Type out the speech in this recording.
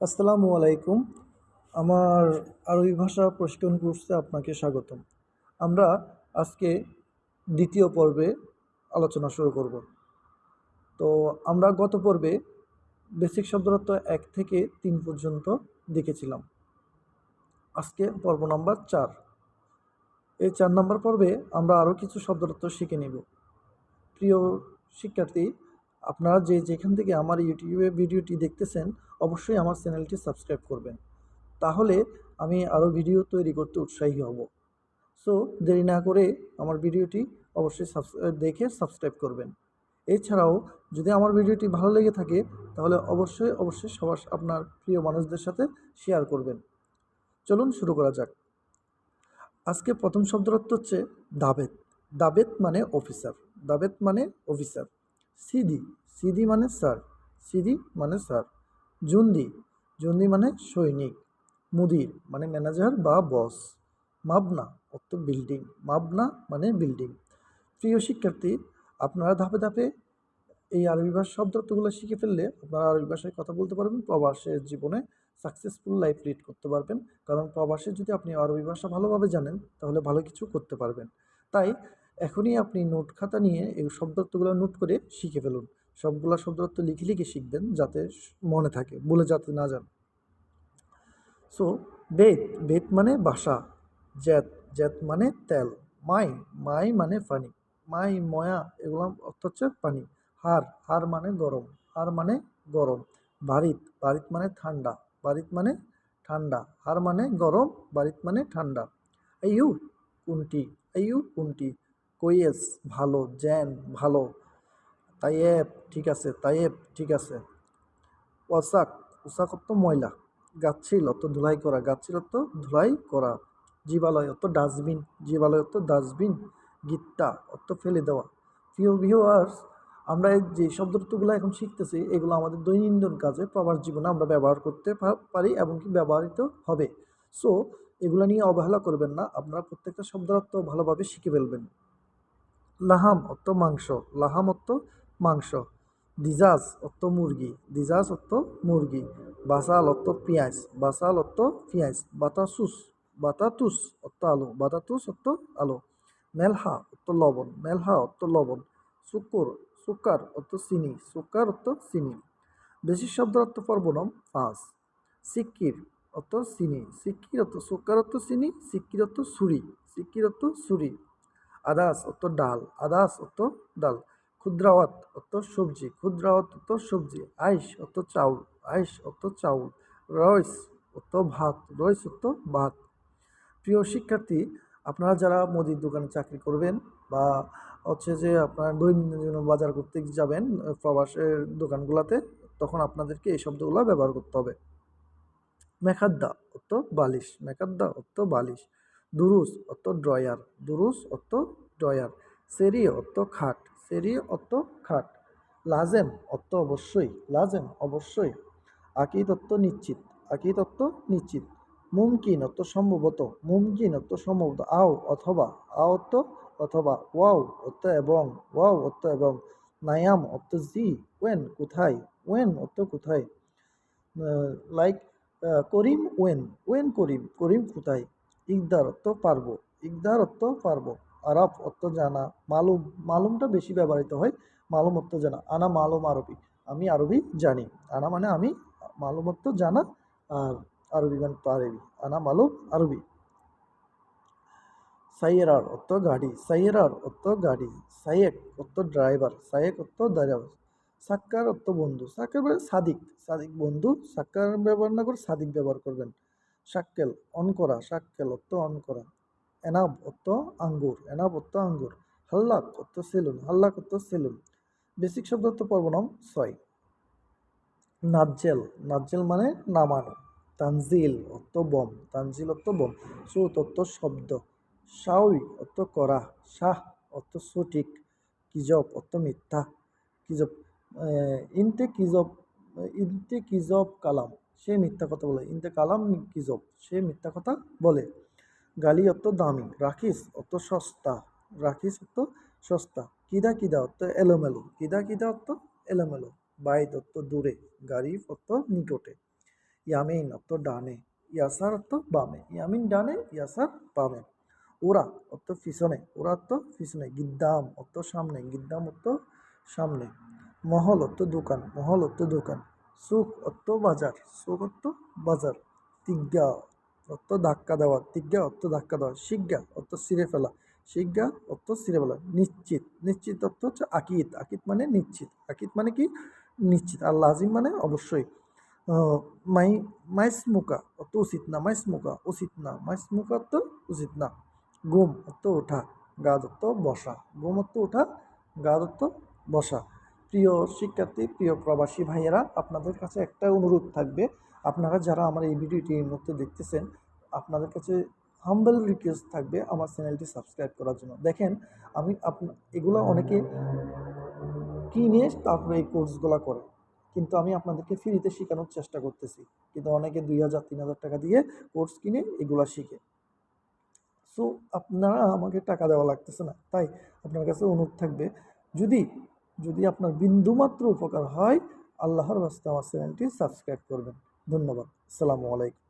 আসসালামু আলাইকুম। আমার আরবি ভাষা প্রশিক্ষণ কোর্সে আপনাকে স্বাগতম। আমরা আজকে দ্বিতীয় পর্বে আলোচনা শুরু করব। তো আমরা গত পর্বে বেসিক শব্দরত্ব এক থেকে তিন পর্যন্ত দেখেছিলাম। আজকে পর্ব নম্বর চার। এই চার নম্বর পর্বে আমরা আরও কিছু শব্দরত্ব শিখে নেব। প্রিয় শিক্ষার্থী আপনারা যে যেখান থেকে আমার ইউটিউবে ভিডিওটি দেখতেছেন, অবশ্যই আমার চ্যানেলটি সাবস্ক্রাইব করবেন। তাহলে আমি আরও ভিডিও তৈরি করতে উৎসাহী হব। সো, দেরি না করে আমার ভিডিওটি অবশ্যই দেখে সাবস্ক্রাইব করবেন। এছাড়াও, যদি আমার ভিডিওটি ভালো লেগে থাকে, তাহলে অবশ্যই অবশ্যই সবার আপনার প্রিয় মানুষদের সাথে শেয়ার করবেন। চলুন শুরু করা যাক। আজকে প্রথম শব্দরত্ব হচ্ছে দাবেত। দাবেত মানে অফিসার। দাবেত মানে অফিসার। সিদি সিদি মানে স্যার সিদি মানে স্যার। জুন্দি জুন্দি মানে সৈনিক। মুদির মানে ম্যানেজার বা বস। মাবনা অর্থ বিল্ডিং, মাবনা মানে বিল্ডিং। প্রিয় শিক্ষার্থী, আপনারা ধাপে ধাপে এই আরবি ভাষা শব্দগুলো শিখে ফেললে আপনারা আরবি ভাষায় কথা বলতে পারবেন, প্রবাসের জীবনে সাকসেসফুল লাইফ লিড করতে পারবেন। কারণ প্রবাসে যদি আপনি আরবি ভাষা ভালোভাবে জানেন, তাহলে ভালো কিছু করতে পারবেন। তাই এখনই আপনি নোট খাতা নিয়ে এই শব্দার্থগুলো নোট করে শিখে ফেলুন। সবগুলো শব্দার্থ লিখে লিখে শিখবেন যাতে মনে থাকে, বলে যাতে না যান সো বেত বেত মানে বাসা, জ্যাত জ্যাত মানে তেল, মাই মাই মানে পানি, মাই, ময়া এগুলো অর্থ হচ্ছে পানি, হার হার মানে গরম, হার মানে গরম বাড়িত বাড়িত মানে ঠান্ডা বাড়িত মানে ঠান্ডা, হার মানে গরম বাড়িত মানে ঠান্ডা। আইউ কোনটি? আইউ কোনটি? কইয়েস, ভালো, জ্যান, ভালো। তাইয়েব, ঠিক আছে, তাইয়েব, ঠিক আছে। ওয়াসাক ওসাক অর্থ ময়লা। গাছিল অত ধুলাই করা গাছিল অত ধুলাই করা। জীবালয় অত ডাস্টবিন, জীবালয় অত ডাস্টবিন গীতটা অত ফেলে দেওয়া। প্রিয় ভিউয়ার্স, আমরা যে শব্দগুলো এখন শিখতেছি, এগুলো আমাদের দৈনন্দিন কাজে প্রবাস জীবনে আমরা ব্যবহার করতে পারি এবং কি ব্যবহৃত হবে। সো, এগুলো নিয়ে অবহেলা করবেন না, আপনারা প্রত্যেকটা শব্দার্থ ভালোভাবে শিখে ফেলবেন। লাহাম অর্থ মাংস, লাহাম অর্থ মাংস, দিজাজ অর্থ মুরগি, দিজাজ অর্থ মুরগি, বাসাল অর্থ পেঁয়াজ, বাসাল অর্থ পেঁয়াজ বাতাসুস বাতাতুস অর্থ আলু বাতাতুস অর্থ আলু, মেলহা অর্থ লবণ, মেলহা অর্থ লবণ, শুকুর সুকার অর্থ চিনি সুকার অর্থ চিনি। বেশি শব্দ অর্থ পর্বনম পাঁচ। সিক্কির অর্থ চিনি সিক্কির অর্থ সুকার অর্থ চিনি সিক্কির অর্থ সুরি সিক্কির অর্থ সুরি আদাস অর্থ ডাল আদাস অর্থ ডাল ক্ষুদ্রাওয়াত অর্থ সবজি ক্ষুদ্রাওয়াত অর্থ সবজি, আইস অর্থ চাউল, আইস অর্থ চাউল রয়স অর্থ ভাত রয়স অর্থ ভাত। প্রিয় শিক্ষার্থী, আপনারা যারা মুদির দোকানে চাকরি করবেন বা হচ্ছে যে আপনার দৈনন্দিন বাজার করতে যাবেন প্রবাসের দোকানগুলোতে, তখন আপনাদেরকে এই শব্দগুলো ব্যবহার করতে হবে। মেখাদ্দা অর্থ বালিশ, মেখাদ্দা অর্থ বালিশ। দুরুস অর্থ ড্রয়ার দুরুস অর্থ ড্রয়ার, সেরি অর্থ খাট, সেরি অর্থ খাট, লাজেম অর্থ অবশ্যই, লাজেম অবশ্যই আকিদ তত্ত্ব নিশ্চিত আকিদ তত্ত্ব নিশ্চিত, মুমকিন অর্থ সম্ভবত, মুমকিন অর্থ সম্ভবত, আও অথবা আও অর্থ অথবা, ওয়াও অর্থ এবং, ওয়াও অর্থ এবং, নায়াম অর্থ জি, ওয়েন কোথায়, ওয়েন অর্থ কোথায় লাইক করিম ওয়েন ওয়েন করিম করিম কোথায় ইকদার অর্থ পারব ইকদার অর্থ পারব। আরব অর্থ জানা মালুম, মালুমটা বেশি ব্যবহৃত হয় মালুম অর্থ জানা আনা মালুম আরবি। আমি আরবি জানি, আনা মানে আমি মালুম অর্থ জানা আর আরবি মানে তো আরবি, আনা মালুম আরবি। সাইয়েরার অর্থ গাড়ি, সাইয়েরার অর্থ গাড়ি, সাইয়েক অর্থ ড্রাইভার, সাইয়েক অর্থ ড্রাইভার, সাক্কার অর্থ বন্ধু, সাক্কার মানে সাদিক সাদিক বন্ধু, সাক্কার ব্যবহার না করে সাদিক ব্যবহার করবেন। সাক্কেল অন করা সাক্কেল অর্থ অন করা। এনাব অর্থ আঙ্গুর, এনাব অর্থ আঙ্গুর। হাল্লাক অর্থ সেলুন, হাল্লাক অর্থ সেলুন। বেসিক শব্দ অর্থ পর্বনাম ছয়। নাজ্জেল নাজ্জেল মানে নামানো। তানজিল অর্থ বম, তানজিল অর্থ বম। সুত অর্থ শব্দ। শাউই অর্থ করা, শাহ অর্থ সঠিক। কিজব অর্থ মিথ্যা। কিজব ইনতে কিজব ইনতে কিজব কালাম। সে মিথ্যা কথা বলে। ইনতে কালাম কিজব সে মিথ্যা কথা বলে। গালি অত দামি। রাখিস অত সস্তা। রাখিস অত সস্তা। কিদা কিদা অর্থ এলোমেলো। কিদা কিদা অত এলোমেলো। বাইদ অত দূরে। গাড়ি অত নিকটে। ইয়ামিন অত ডানে। ইয়াসার অত বামে। ইয়ামিন ডানে, ইয়াসার বামে। ওরা অত পিছনে। ওরা অর্থ পিছনে। গিদ্দাম অত সামনে। গিদ্দাম অত সামনে। মহল অত দোকান। মহল অত দোকান। সুখ অর্থ বাজার সুখ অর্থ বাজার। তিজ্ঞা অর্থ ধাক্কা দেওয়া তিজ্ঞা অর্থ ধাক্কা দেওয়া শিজ্ঞা অর্থ ছিঁড়ে ফেলা শিজ্ঞা অর্থ ছিঁড়ে ফেলা নিশ্চিত নিশ্চিত অর্থ হচ্ছে আকিত আকিত মানে নিশ্চিত আকিত মানে কি? নিশ্চিত আর লাজিম মানে অবশ্যই। আহ, মাই মাইসমুকা অত উচিত না মাইসমুকা উচিত না মাইসমুকা অর্থ উচিত না। গুম অর্থ ওঠা গাদ অর্থ বসা গুম অর্থ ওঠা গাদ অর্থ বসা। প্রিয় শিক্ষার্থী, প্রিয় প্রবাসী ভাইয়েরা, আপনাদের কাছে একটা অনুরোধ থাকবে। আপনারা যারা আমার এই ভিডিওটি এই মুহূর্তে দেখতেছেন, আপনাদের কাছে হাম্বল রিকোয়েস্ট থাকবে আমার চ্যানেলটি সাবস্ক্রাইব করার জন্য। দেখেন, আমি এগুলো অনেকে কিনে তারপরে এই কোর্সগুলো করে। কিন্তু আমি আপনাদেরকে ফ্রিতে শেখানোর চেষ্টা করতেছি। কিন্তু অনেকে দুই হাজার, তিন হাজার টাকা দিয়ে কোর্স কিনে এগুলো শিখে। সো আপনারা আমাকে টাকা দেওয়া লাগতেছে না। তাই আপনার কাছে অনুরোধ থাকবে, যদি যদি আপনার বিন্দুমাত্র উপকার হয় আল্লাহর বাস্তে আমার চ্যানেলটি সাবস্ক্রাইব করবেন। ধন্যবাদ। আসসালামু আলাইকুম।